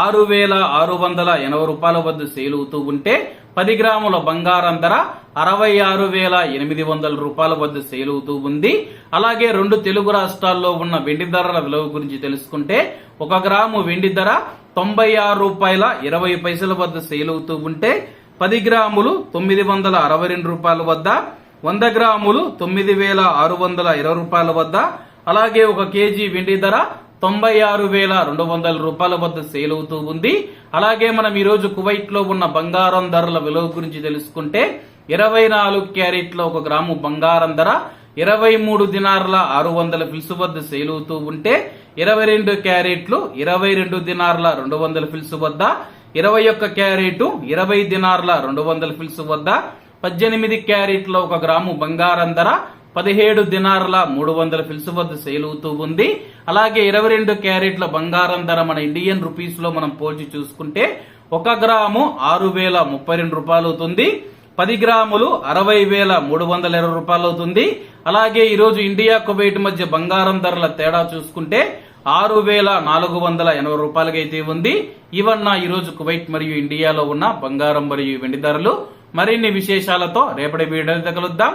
ఆరు వేల ఆరు వందల ఎనభై రూపాయల వద్ద సేల్ అవుతూ ఉంటే పది గ్రాముల బంగారం ధర అరవై ఆరు వేల ఎనిమిది వందల రూపాయల వద్ద సేల్ అవుతూ ఉంది. అలాగే రెండు తెలుగు రాష్ట్రాల్లో ఉన్న వెండి ధరల విలువ గురించి తెలుసుకుంటే ఒక గ్రాము వెండి ధర తొంభై ఆరు రూపాయల ఇరవై పైసల వద్ద సేల్ అవుతూ ఉంటే పది గ్రాములు తొమ్మిది వందల అరవై రెండు రూపాయల వద్ద వంద గ్రాములు తొమ్మిది వేల ఆరు వందల ఇరవై రూపాయల వద్ద అలాగే ఒక కేజీ వెండి ధర తొంభై ఆరు వేల రెండు వందల రూపాయల వద్ద సేల్ అవుతూ ఉంది. అలాగే మనం ఈ రోజు కువైట్లో ఉన్న బంగారం ధరల విలువ గురించి తెలుసుకుంటే ఇరవై నాలుగు క్యారెట్ల ఒక గ్రాము బంగారం ధర ఇరవై మూడు దినార్ల ఆరు వందల ఫిల్సు వద్ద సేల్ అవుతూ ఉంటే ఇరవై రెండు క్యారెట్లు ఇరవై రెండు దినార్ల రెండు వందల ఫిల్సు వద్ద ఇరవై ఒక్క క్యారెట్ ఇరవై దినార్ల రెండు వందల ఫిల్సు వద్ద పద్దెనిమిది క్యారెట్ల ఒక గ్రాము బంగారం ధర పదిహేడు దినార్ల మూడు వందల ఫిల్స్ వద్ద సేల్ అవుతూ ఉంది. అలాగే ఇరవై రెండు క్యారెట్ల బంగారం ధర మన ఇండియన్ రూపీస్లో మనం పోల్చి చూసుకుంటే ఒక గ్రాము ఆరు వేల ముప్పై రెండు రూపాయలు అవుతుంది. పది గ్రాములు అరవై వేల మూడు వందల ఇరవై రూపాయలు అవుతుంది. అలాగే ఈరోజు ఇండియా కువైట్ మధ్య బంగారం ధరల తేడా చూసుకుంటే ఆరు వేల నాలుగు వందల ఎనభై రూపాయలకి అయితే ఉంది. ఇవన్న ఈరోజు కువైట్ మరియు ఇండియాలో ఉన్న బంగారం మరియు వెండి ధరలు. మరిన్ని విశేషాలతో రేపటి వీడియోలో కలుద్దాం.